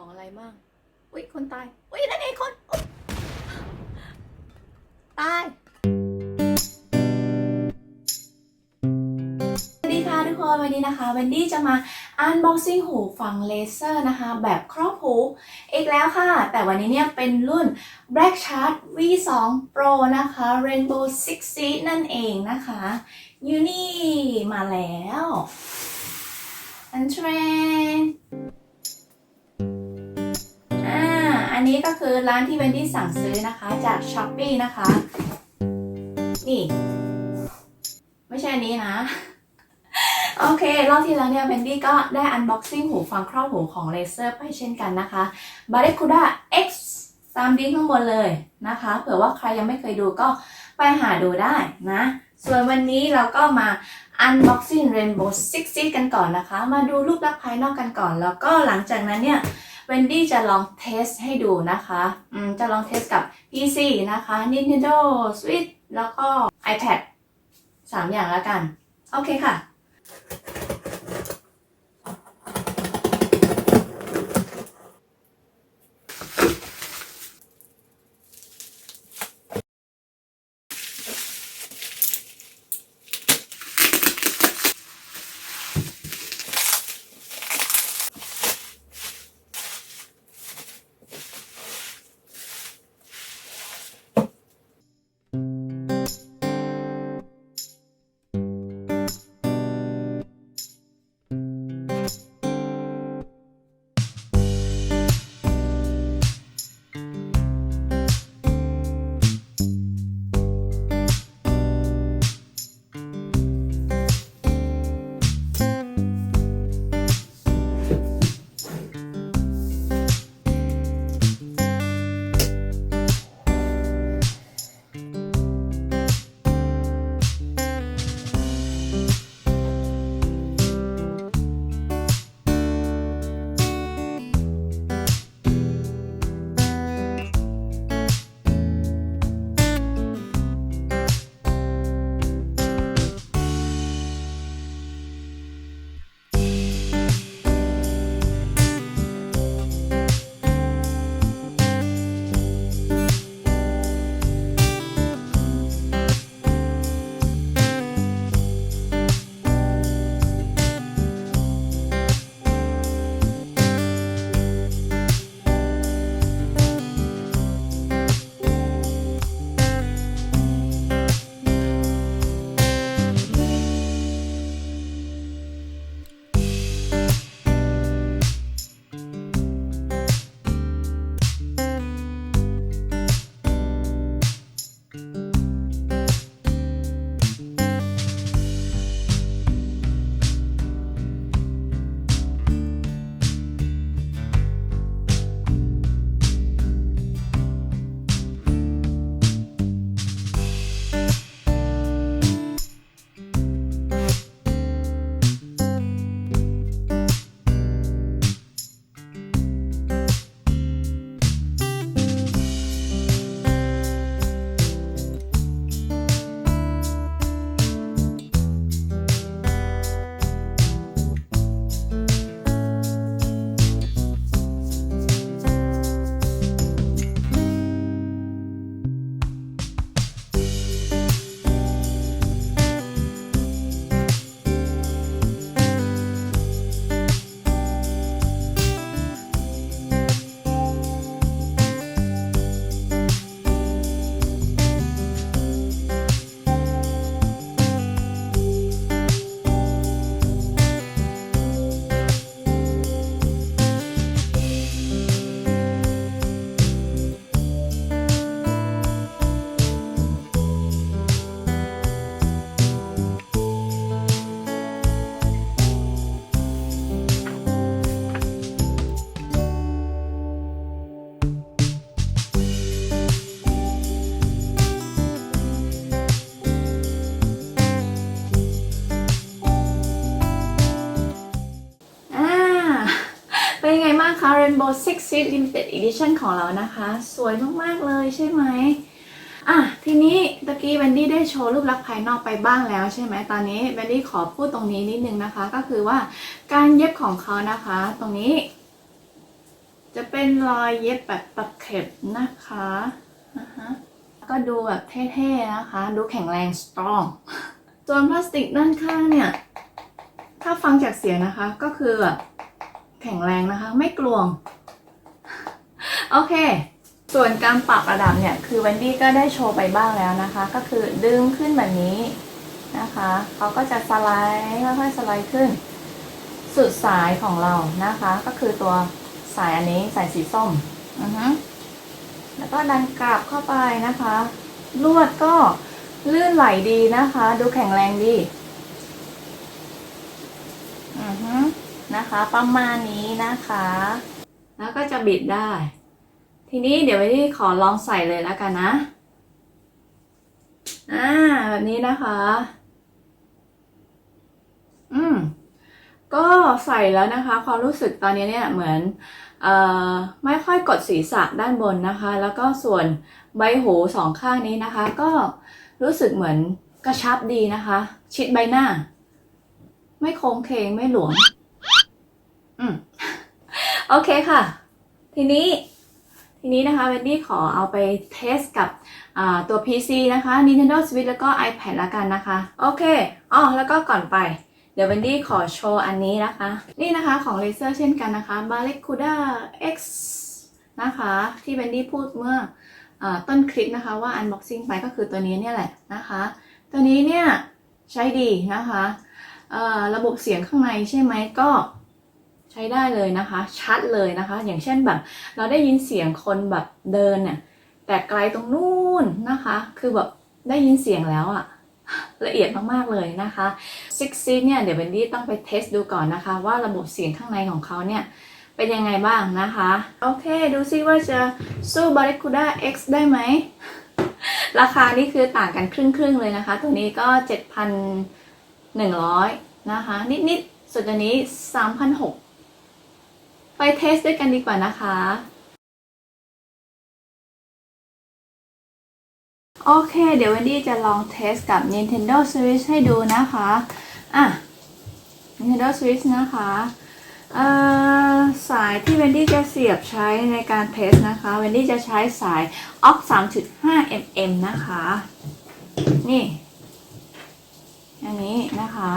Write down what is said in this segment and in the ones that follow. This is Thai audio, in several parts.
ของอะไรมั่งอุ้ยคนตาย อุ้ยนั่นเองคน ตาย สวัสดีค่ะทุกคน วันนี้นะคะเวนดี้จะมา unboxing หูฟังเลเซอร์นะคะ แบบครอบหูอีกแล้วค่ะ แต่วันนี้เนี่ยเป็นรุ่น Black Shark V2 Pro นะคะ Rainbow Six Seed นั่นเองนะคะยูนี่มาแล้ว อันเทรน นนี้ก็คือร้านที่เวนดี้สั่งซื้อนะคะจาก s h อ p e e นะคะ นี่ ไม่ใช่อันนี้นะ โอเค รอบที่แล้วเนี่ยเบนดี้ก็ได้ unboxing หูฟังครอบหูของเลเซอร์ไปเช่นกันนะคะ b a r r a c u d a X ตามลิงข้างบนเลยนะคะ เผื่อว่าใครยังไม่เคยดูก็ไปหาดูได้นะ ส่วนวันนี้เราก็มา unboxing Rainbow Six Seed กันก่อนนะคะ มาดูรูปลักษณ์ภายนอกกันก่อน แล้วก็หลังจากนั้นเนี่ย วนดี้จะลองเทสให้ดูนะคะอืมจะลองเทสกับ PC นะคะ Nintendo Switch แล้วก็ iPad 3 อย่างแล้วกัน โอเคค่ะ Rainbow Six Seed Limited Edition ของเรานะคะ สวยมาก ๆ เลยใช่ไหมอะ ทีนี้ตะกี้แวนดี้ได้โชว์รูปลักษณ์ภายนอกไปบ้างแล้วใช่ไหมตอนนี้แวนดี้ขอพูดตรงนี้นิดนึงนะคะ ก็คือว่าการเย็บของเขานะคะ ตรงนี้ จะเป็นรอยเย็บแบบตะเข็บนะคะอ่าฮะก็ดูแบบเท่ๆนะคะ ดูแข็งแรงสตรองส่วนพลาสติกด้านข้างเนี่ย ถ้าฟังจากเสียงนะคะ ก็คือแบบ แข็งแรงนะคะ ไม่กลวง โอเค ส่วนการปรับระดับเนี่ย คือวันดี้ก็ได้โชว์ไปบ้างแล้วนะคะ ก็คือดึงขึ้นแบบนี้นะคะเขาก็จะสไลด์ค่อยๆสไลด์ขึ้น สุดสายของเรานะคะ ก็คือตัวสายอันนี้สายสีส้มอือฮึแล้วก็ดันกลับเข้าไปนะคะ ลวดก็ลื่นไหลดีนะคะ ดูแข็งแรงดี อือฮึ นะคะ ประมาณนี้นะคะ แล้วก็จะบิดได้ ทีนี้เดี๋ยวไว้ที่ขอลองใส่เลยแล้วกันนะอ่าแบบนี้นะคะ อืมก็ใส่แล้วนะคะ ความรู้สึกตอนนี้เนี่ยเหมือนเอ่อไม่ค่อยกดศีรษะด้านบนนะคะ แล้วก็ส่วนใบหูสองข้างนี้นะคะ ก็รู้สึกเหมือนกระชับดีนะคะ ชิดใบหน้า ไม่โค้งเคงไม่หลวม อืมโอเคค่ะ ทีนี้ทีนี้นะคะเวนดี้ขอเอาไปเทสกับตัว PC นะคะ Nintendo Switch แล้วก็ iPad ละกันนะคะ โอเคอ๋อแล้วก็ก่อนไป เดี๋ยวเวนดี้ขอโชว์อันนี้นะคะ นี่นะคะของ Razer เช่นกันนะคะ Barracuda X นะคะ ที่เวนดี้พูดเมื่ออต้นคลิปนะคะว่า unboxing ไปก็คือตัวนี้เนี่ยแหละนะคะ ตัวนี้เนี่ยใช้ดีนะคะ ระบบเสียงข้างในใช่ไหมก็ ใช้ได้เลยนะคะ ชัดเลยนะคะ อย่างเช่นแบบ เราได้ยินเสียงคนแบบเดินเนี่ยแต่ไกลตรงนู้นนะคะ คือแบบได้ยินเสียงแล้วอะละเอียดมากๆเลยนะคะ Six s e e เนี่ยเดี๋ยวเบนดี้ต้องไปเทสดูก่อนนะคะ ว่าระบบเสียงข้างในของเขาเนี่ยเป็นยังไงบ้างนะคะ โอเค ดูซิว่าจะสู้ Barracuda X ได้ไหม ราคานี่คือต่างกันครึ่งๆเลยนะคะ ตัวนี้ก็ 7,100 นะคะ นิดๆส่วนตัวนี้ 3,600 ไปเทสด้วยกันดีกว่านะคะ โอเค เดี๋ยววันดี้จะลองเทสกับ Nintendo Switch ให้ดูนะคะ อะ Nintendo Switch นะคะสายที่เวนดี้จะเสียบใช้ในการเทสนะคะเวนดี้จะใช้สาย AUX 3.5 mm นะคะ นี่ อันนี้นะคะ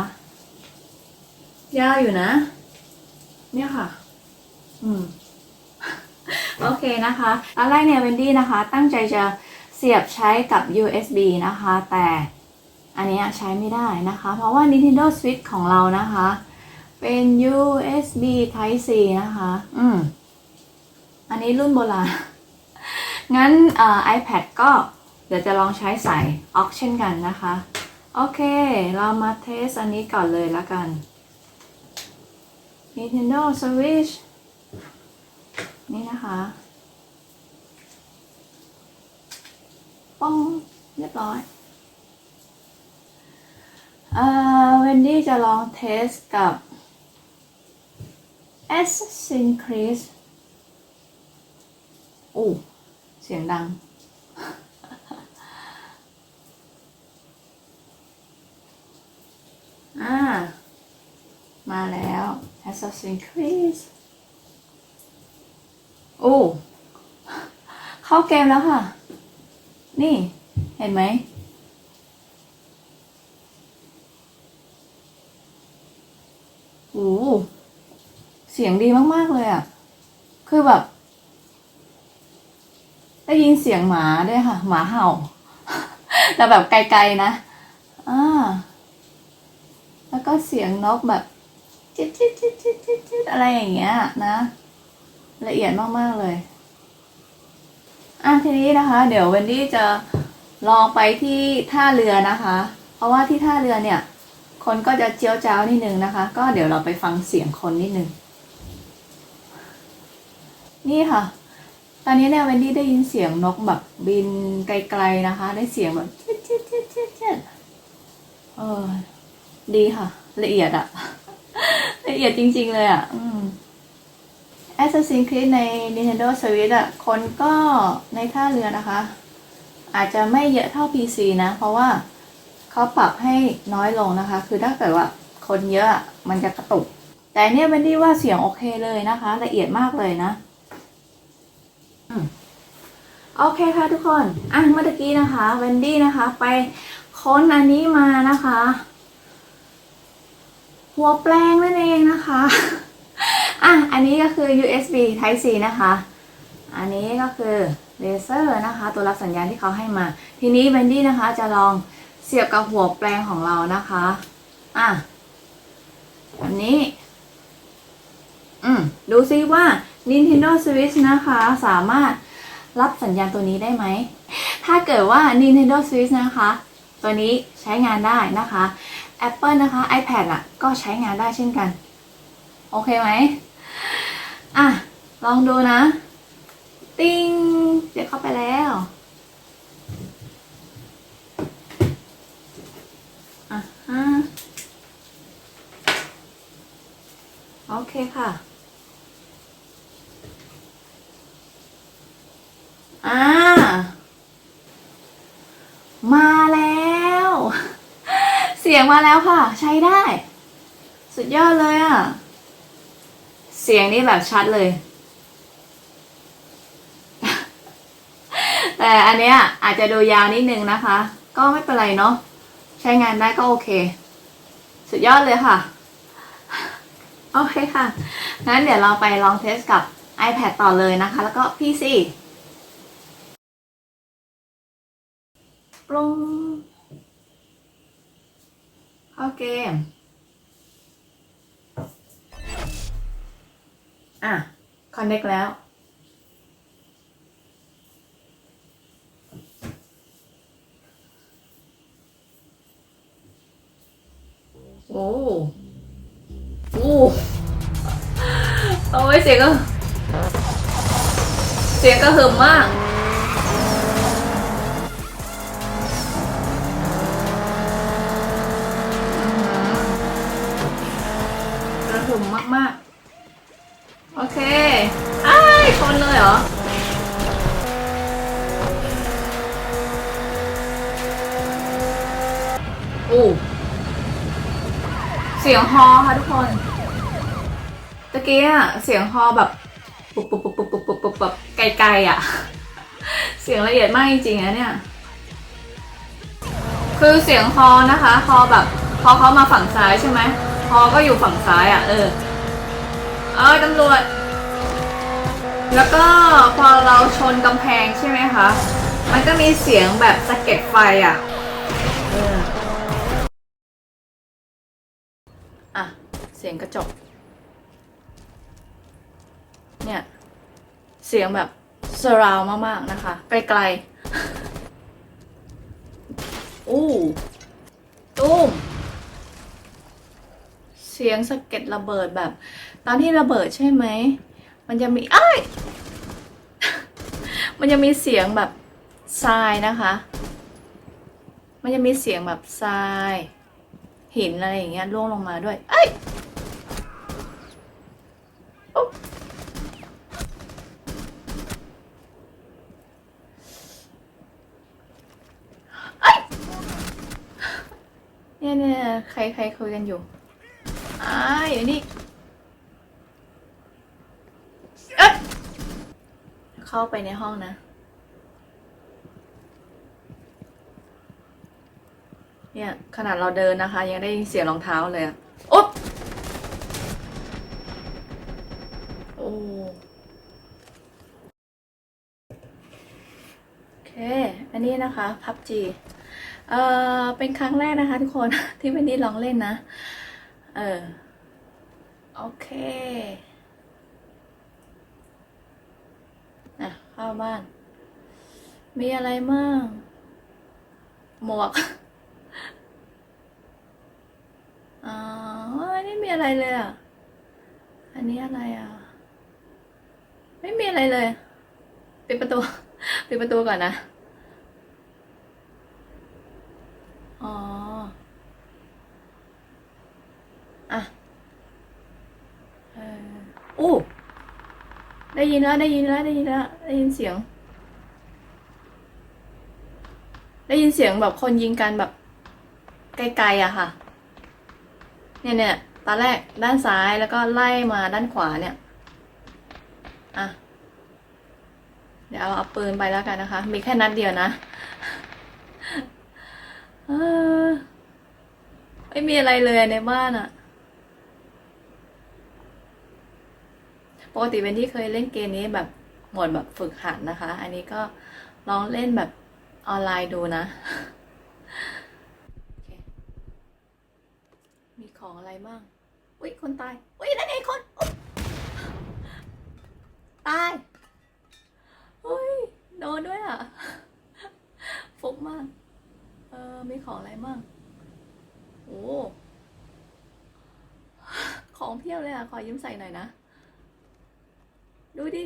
ยาวอยู่นะ เนี่ยค่ะ อืมโอเคนะคะตอนแรกเนี่ยเวนดี้นะคะ ตั้งใจจะเสียบใช้กับ USB นะคะ แต่อันนี้ใช้ไม่ได้นะคะ เพราะว่า Nintendo Switch ของเรานะคะ เป็น USB Type C นะคะ อืม อันนี้รุ่นโบราณ งั้นอ่ iPad ก็เดี๋ยวจะลองใช้สาย AUX เช่นกันนะคะ โอเค เรามาเทสอันนี้ก่อนเลยละกัน Nintendo Switch นี่นะคะ ป้องเรียบร้อยเอ่อเวนดี้จะลองเทสกับ S s i n Creed อู้เสียงดัง อ่า มาแล้ว Assassin's Creed โอ้เข้าเกมแล้วค่ะ นี่เห็นไหมโอ้เสียงดีมาก ๆ เลยอะ่ะ คือแบบ ได้ยินเสียงหมาด้วยค่ะ หมาเห่า แต่แบบไกล ๆ นะอ่าแล้วก็เสียงนกแบบ จิ๊ดจิ๊ดจิ๊ดจิ๊ดจิ๊ดจิ๊ดอะไรอย่างเงี้ยนะ ละเอียดมาก ๆ เลย อะทีนี้นะคะ เดี๋ยวเวนดี้จะลองไปที่ท่าเรือนะคะ เพราะว่าที่ท่าเรือเนี่ย คนก็จะเจียวจ้าวนิดนึงนะคะ ก็เดี๋ยวเราไปฟังเสียงคนนิดนึง นี่ค่ะ ตอนนี้เนี่ยเวนดี้ได้ยินเสียงนกแบบบินไกลๆนะคะ ได้เสียงแบบเจ๊ดเจ๊ดเจ๊ดเจ๊ดเจ๊ดเออ ดีค่ะ ละเอียดอะละเอียดจริง ๆ เลยอะอืม Assassin's Creed ใน Nintendo Switch อะคนก็ในท่าเรือนะคะ อาจจะไม่เยอะเท่า PC นะ เพราะว่าเขาปรับให้น้อยลงนะคะ คือถ้าเกิดว่าคนเยอะมันจะกระตุก แต่เนี่ยเวนดี้ว่าเสียงโอเคเลยนะคะ ละเอียดมากเลยนะโอเคค่ะทุกคน อะเมื่อกี้นะคะเวนดี้นะคะ ไปค้นอันนี้มานะคะ หัวแปลงนั่นเองนะคะ อะอันนี้ก็คือ USB Type C นะคะ อันนี้ก็คือเลเซอร์นะคะ ตัวรับสัญญาณที่เขาให้มา ทีนี้เวนดี้นะคะจะลองเสียบกับหัวแปลงของเรานะคะอะอันนี้ อืมดูซิว่า Nintendo Switch นะคะ สามารถรับสัญญาณตัวนี้ได้ไหม ถ้าเกิดว่า Nintendo Switch นะคะ ตัวนี้ใช้งานได้นะคะ Apple นะคะ iPad อะ ก็ใช้งานได้เช่นกัน โอเคไหม อะ ลองดูนะ ติ้ง เดี๋ยวเข้าไปแล้วอะฮะโอเคค่ะ อ่า มาแล้ว เสียงมาแล้วค่ะ ใช้ได้ สุดยอดเลยอะ เสียงนี่แบบชัดเลย แต่อันเนี้ยอาจจะดูยาวนิดนึงนะคะ ก็ไม่เป็นไรเนาะใช้งานได้ก็โอเค สุดยอดเลยค่ะ โอเคค่ะ งั้นเดี๋ยวเราไปลองเทสกับ iPad ต่อเลยนะคะ แล้วก็ PC ปรุงเข้าเกม อะคอนเน็กแล้ว โอ้โอ้โอ้ยเสียงก็ เสียงก็หึมมากกระหึ่มมาก ๆ โอเคอ้ายชนเลยเหรออู้เสียงฮอค่ะทุกคน ตะกี้อะเสียงฮอแบบปุบปุบปุบปุบปุบปุบปุบแบบไกลๆอะเสียงละเอียดมากจริงๆนะเนี่ย คือเสียงฮอนะคะฮอแบบ พอเขามาฝั่งซ้ายใช่ไหมฮอก็อยู่ฝั่งซ้ายอะ เออ เอ้ยตำรวจ แล้วก็พอเราชนกำแพงใช่ไหมคะ มันก็มีเสียงแบบสะเก็ดไฟอะอออะ เสียงกระจก เนี่ย เสียงแบบสราวมาก ๆ นะคะ ไกลๆ อู้ตุ้ม เสียงสะเก็ดระเบิดแบบ ตอนที่ระเบิดใช่ไหม มันจะมีเอ้ย มันจะมีเสียงแบบทรายนะคะ มันจะมีเสียงแบบทราย หินอะไรอย่างเงี้ยร่วงลงมาด้วย เอ้ยโอ๊ะเอ้ยนี่ยเนี่ยใครใครคุยกันอยู่อ้ายเดี๋ยวนี่เอ๊ะ เข้าไปในห้องนะ เนี่ย ขนาดเราเดินนะคะ ยังได้ยินเสียงรองเท้าเลยอะโอ๊บโอ้โอเค อันนี้นะคะพับจีเอ่อ เป็นครั้งแรกนะคะทุกคนที่ไม่ได้ลองเล่นนะ เออ โอเค อะ เข้าบ้าน มีอะไรมั่งหมวกอ๋ออันนี้มีอะไรเลยอะ อันนี้อะไรอะ ไม่มีอะไรเลย ปิดประตู ปิดประตูก่อนนะ อ๋อ อะเอออู้ ได้ยินแล้วได้ยินแล้วได้ยินแล้วได้ยินเสียง ได้ยินเสียงแบบคนยิงกันแบบ ไกลๆอะค่ะ เนี่ยเนี่ยตอนแรกด้านซ้ายแล้วก็ไล่มาด้านขวาเนี่ยอะเดี๋ยวเอาปืนไปแล้วกันนะคะ มีแค่นัดเดียวนะไม่มีอะไรเลยในบ้านอะ ปกติเป็นที่เคยเล่นเกมนี้แบบหมดแบบฝึกหัดนะคะ อันนี้ก็ลองเล่นแบบออนไลน์ดูนะ มีของอะไรบ้าง อุ้ยคนตาย อุ้ยนั่นไงคน ตาย อุ้ยโดนด้วยอะ ฟุกมาก เออมีของอะไรบ้างโอ้ของเพียบเลยอะ ขอยืมใส่หน่อยนะ ดูดิ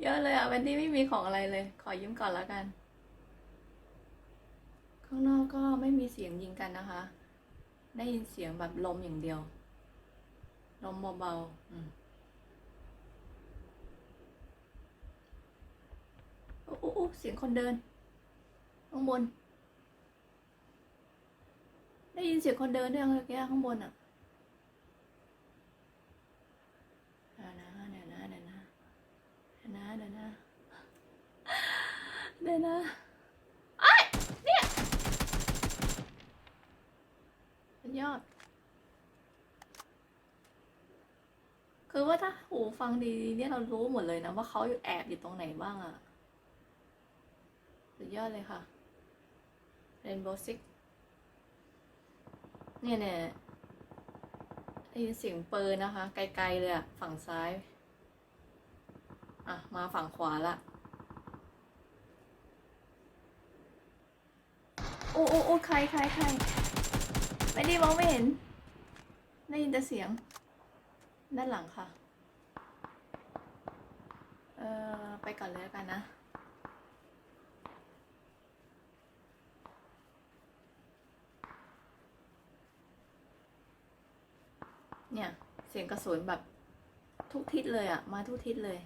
เยอะเลยอะเวนดี้ไม่มีของอะไรเลย ขอยืมก่อนแล้วกัน ข้างนอกก็ไม่มีเสียงยิงกันนะคะ ได้ยินเสียงแบบลมอย่างเดียว ลมเบาๆอืมโอ้โอ้โอ้เสียงคนเดิน ข้างบน ได้ยินเสียงคนเดินด้วยเมื่อกี้ข้างบนอะเดี๋ยวนะเดี๋ยวนะเดี๋ยวนะเดี๋ยวนะเดี๋ยวนะเดี๋ยวนะไอ้ยเนี่ยสุดยอด คือว่าถ้าหูฟังดีๆเนี่ยเรารู้หมดเลยนะ ว่าเขาอยู่แอบอยู่ตรงไหนบ้างอะสุดยอดเลยค่ะ Rainbow Six เนี่ยเนี่ยได้ยินเสียงปืนนะคะ ไกลๆเลยอะฝั่งซ้าย อะ มาฝั่งขวาละ โอ้โอ้โอ้ใครใครใครไม่ได้มองไม่เห็น ได้ยินแต่เสียง ด้านหลังค่ะ เออไปก่อนเลยแล้วกันนะเนี่ย เสียงกระสุนแบบทุกทิศเลยอะมาทุกทิศเลย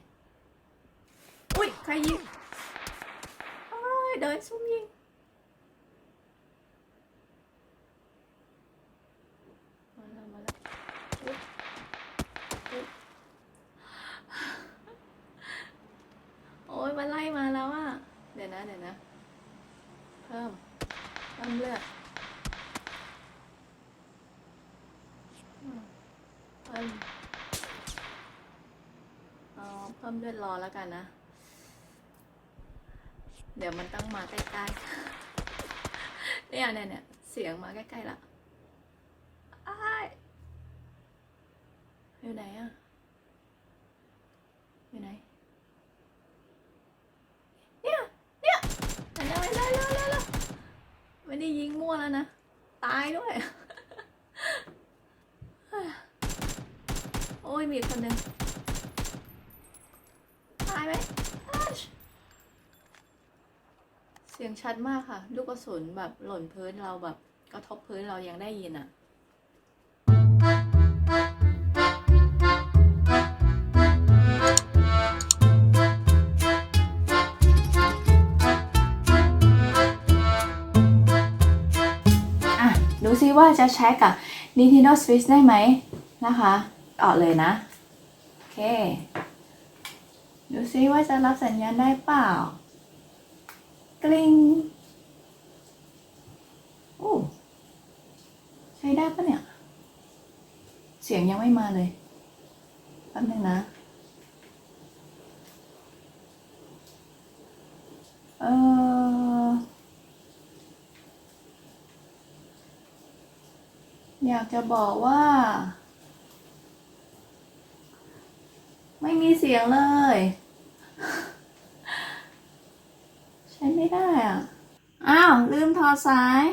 อุ้ยใครยิงเอ้ยเดินซุ่มยิงมาแล้วมาแล้วอุ๊ยอุ๊ยโอ้ยมาไล่มาแล้วอะเดี๋ยวนะเดี๋ยวนะ เพิ่มเพิ่มเลือดอืมเพิ่มเอเพิ่มเลือดรอแล้วกันนะ เดี๋ยวมันต้องมาใกล้ๆ เนี่ยเนี่ยเนี่ยเสียงมาใกล้ๆละอยอยู่ไหนอะ อยู่ไหน เนี่ย เนี่ยเห็นไล่ไล่ไล่ไม่ได้ยิงมั่วแล้วนะ ตายด้วย โอ้ยมีอีกคนหนึ่งตายไหมเสียงชัดมากค่ะ ลูกกระสุนแบบหล่นพื้นเราแบบกระทบพื้นเรายังได้ยินอะอะดูซิว่าจะใช้กับ Nintendo Switch ได้ไหมนะคะ ออกเลยนะ โอเค ดูซิว่าจะรับสัญญาณได้เปล่า กลิ้งโอ้ใช้ได้ปะเนี่ย เสียงยังไม่มาเลยแป๊บนึงนะ เอออยากจะบอกว่า ไม่มีเสียงเลย ใช้ไม่ได้อะ อ้าว ลืมถอดสาย